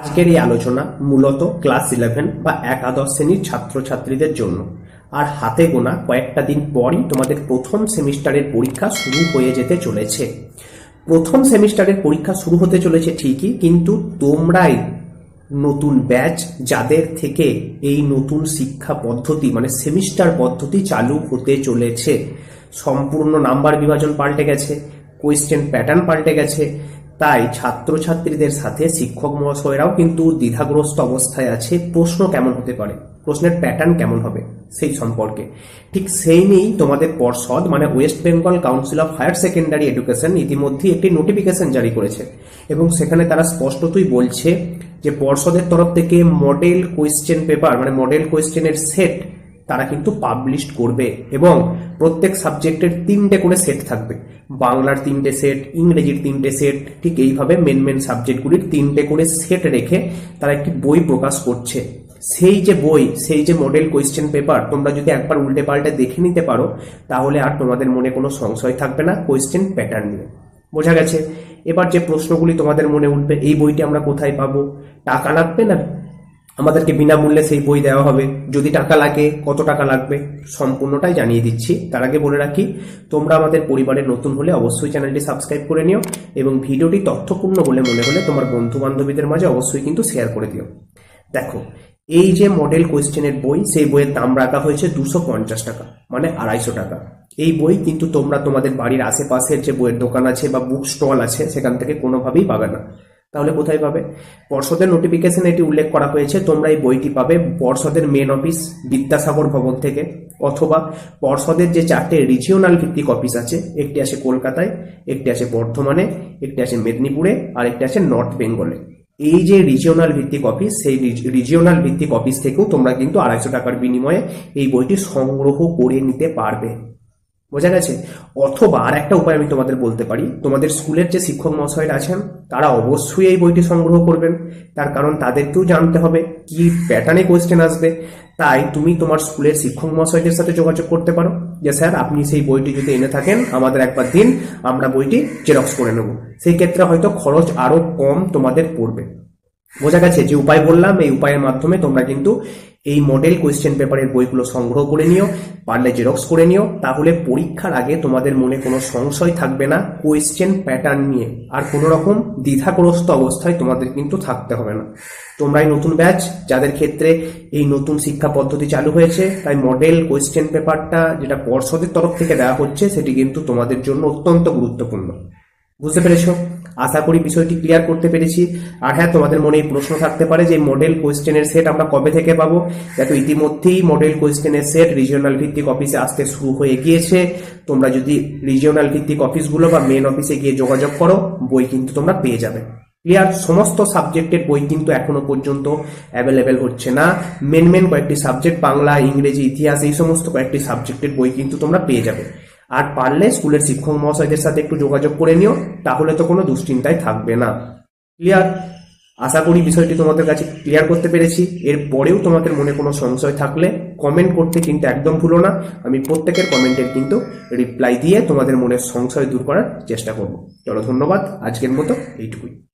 আজকের এই আলোচনা মূলত ক্লাস ইলেভেন বা একাদশ শ্রেণির ছাত্রছাত্রীদের জন্য। আর হাতে গোনা কয়েকটা দিন পরই তোমাদের প্রথম সেমিস্টারের পরীক্ষা শুরু হয়ে যেতে চলেছে। প্রথম সেমিস্টারের পরীক্ষা শুরু হতে চলেছে ঠিকই, কিন্তু তোমরাই নতুন ব্যাচ যাদের থেকে এই নতুন শিক্ষা পদ্ধতি মানে সেমিস্টার পদ্ধতি চালু হতে চলেছে। সম্পূর্ণ নাম্বার বিভাজন পাল্টে গেছে কোয়েশ্চেন প্যাটার্ন পাল্টে গেছে তাই ছাত্রছাত্রীদের সাথে শিক্ষক মহাশয়রাও কিন্তু দ্বিধাগ্রস্ত অবস্থায় আছে। প্রশ্ন কেমন হতে পারে? প্রশ্নের প্যাটার্ন কেমন হবে? সেই সম্পর্কে। ঠিক সেই নিয়েই তোমাদের পর্ষদ মানে West Bengal council of higher secondary education ইতিমধ্যে একটি নোটিফিকেশন জারি করেছে। এবং সেখানে তারা স্পষ্টতই বলছে যে পর্ষদের তরফ থেকে মডেল কোয়েশ্চেন পেপার মানে মডেল কোয়েশ্চেনের সেট তারা কিন্তু পাবলিশ করবে এবং প্রত্যেক সাবজেক্টের তিনটে করে সেট থাকবে। বাংলার তিনটে সেট ইংরেজির তিনটে সেট ঠিক এইভাবে মেন মেন সাবজেক্টগুলির তিনটে করে সেট রেখে তারা একটি বই প্রকাশ করছে। সেই যে বই, সেই যে মডেল কোয়েশ্চেন পেপার তোমরা যদি একবার উল্টে পাল্টে দেখে নিতে পারো, তাহলে আর তোমাদের মনে কোনো সংশয় থাকবে না কোয়েশ্চেন প্যাটার্ন নিয়ে। বোঝা গেছে? এবার যে প্রশ্নগুলি তোমাদের মনে উঠবে, এই বইটি আমরা কোথায় পাবো? টাকা লাগবে না আমাদেরকে বিনামূল্যে সেই বই দেওয়া হবে। যদি টাকা লাগে, কত টাকা লাগবে, সম্পূর্ণটাই জানিয়ে দিচ্ছি। তার আগে বলে রাখি, তোমরা আমাদের পরিবারের নতুন হলে অবশ্যই চ্যানেলটি সাবস্ক্রাইব করে নিও এবং ভিডিওটি তথ্যপূর্ণ বলে মনে হলে তোমার বন্ধু বান্ধবীদের মাঝে অবশ্যই কিন্তু শেয়ার করে দিও। দেখো, এই যে মডেল কোয়েশ্চেনের বই, সেই বইয়ের দাম রাখা হয়েছে দুশো পঞ্চাশ টাকা মানে আড়াইশো টাকা। এই বই কিন্তু তোমরা তোমাদের বাড়ির আশেপাশের যে বইয়ের দোকান আছে বা বুক স্টল আছে, সেখান থেকে কোনোভাবেই পাবে না। তাহলে কোথায় পাবে? পর্ষদের নোটিফিকেশন এটি উল্লেখ করা হয়েছে তোমরা এই বইটি পাবে পর্ষদের মেন অফিস বিদ্যাসাগর ভবন থেকে, অথবা পর্ষদের যে চারটে রিজিওনাল ভিত্তিক অফিস আছে, একটি আছে কলকাতায়, একটি আছে বর্ধমানে, একটি আছে মেদিনীপুরে, আর একটি আছে নর্থ বেঙ্গলে এই যে রিজিওনাল ভিত্তিক অফিস সেই রিজিওনাল ভিত্তিক অফিস থেকেও তোমরা কিন্তু আড়াইশো টাকার বিনিময়ে এই বইটি সংগ্রহ করে নিতে পারবে। বোঝা গেছে? অথবা আর একটা উপায় আমি তোমাদের বলতে পারি। তোমাদের স্কুলের যে শিক্ষক মহাশয়রা আছেন, তারা অবশ্যই এই বইটি সংগ্রহ করবেন। তার কারণ তাদেরকেও জানতে হবে কি প্যাটার্নে কোয়েশ্চেন আসবে। তাই তুমি তোমার স্কুলের শিক্ষক মহাশয়দের সাথে যোগাযোগ করতে পারো। যে স্যার, আপনি সেই বইটি যদি এনে থাকেন, আমাদের একবার দিন, আমরা বইটি জেরক্স করে নেব। সেই ক্ষেত্রে হয়তো খরচ আরও কম তোমাদের পড়বে। বোঝা গেছে যে উপায় বললাম, এই উপায়ের মাধ্যমে তোমরা কিন্তু এই মডেল কোয়েশ্চেন পেপারের বইগুলো সংগ্রহ করে নিও, পারলে জেরক্স করে নিও, তাহলে পরীক্ষার আগে তোমাদের মনে কোনো সংশয় থাকবে না কোয়েশ্চেন প্যাটার্ন নিয়ে। আর কোনো রকম দ্বিধাগ্রস্ত অবস্থায় তোমাদের কিন্তু থাকতে হবে না। তোমরাই নতুন ব্যাচ যাদের ক্ষেত্রে এই নতুন শিক্ষা পদ্ধতি চালু হয়েছে, তাই মডেল কোয়েশ্চেন পেপারটা যেটা পর্ষদের তরফ থেকে দেওয়া হচ্ছে, সেটি কিন্তু তোমাদের জন্য অত্যন্ত গুরুত্বপূর্ণ। বুঝতে পেরেছ? আশা করি বিষয়টি ক্লিয়ার করতে পেরেছি। আর হ্যাঁ তোমাদের মনে এই প্রশ্ন থাকতে পারে যে মডেল কোয়েশ্চেনের সেট আমরা কবে থেকে পাবো? দেখো, ইতিমধ্যেই মডেল কোয়েশ্চেনের সেট রিজিওনাল ভিত্তিক অফিসে আসতে শুরু হয়ে গিয়েছে। তোমরা যদি রিজিওনাল ভিত্তিক অফিসগুলো বা মেন অফিসে গিয়ে যোগাযোগ করো, বই কিন্তু তোমরা পেয়ে যাবে। ক্লিয়ার সমস্ত সাবজেক্টের বই কিন্তু এখনও পর্যন্ত অ্যাভেলেবেল হচ্ছে না। মেন মেন কয়েকটি সাবজেক্ট বাংলা, ইংরেজি, ইতিহাস, এই সমস্ত কয়েকটি সাবজেক্টের বই কিন্তু তোমরা পেয়ে যাবে। আর পারলে স্কুলের শিক্ষক মহাশয়দের সাথে একটু যোগাযোগ করে নিও, তাহলে তো কোনো দুশ্চিন্তায় থাকবে না। ক্লিয়ার আশা করি বিষয়টি তোমাদের কাছে ক্লিয়ার করতে পেরেছি। এর পরেও তোমাদের মনে কোনো সংশয় থাকলে কমেন্ট করতে কিন্তু একদম ভুলো না। আমি প্রত্যেকের কমেন্টের কিন্তু রিপ্লাই দিয়ে তোমাদের মনের সংশয় দূর করার চেষ্টা করব। চলো ধন্যবাদ। আজকের মতো এইটুকুই।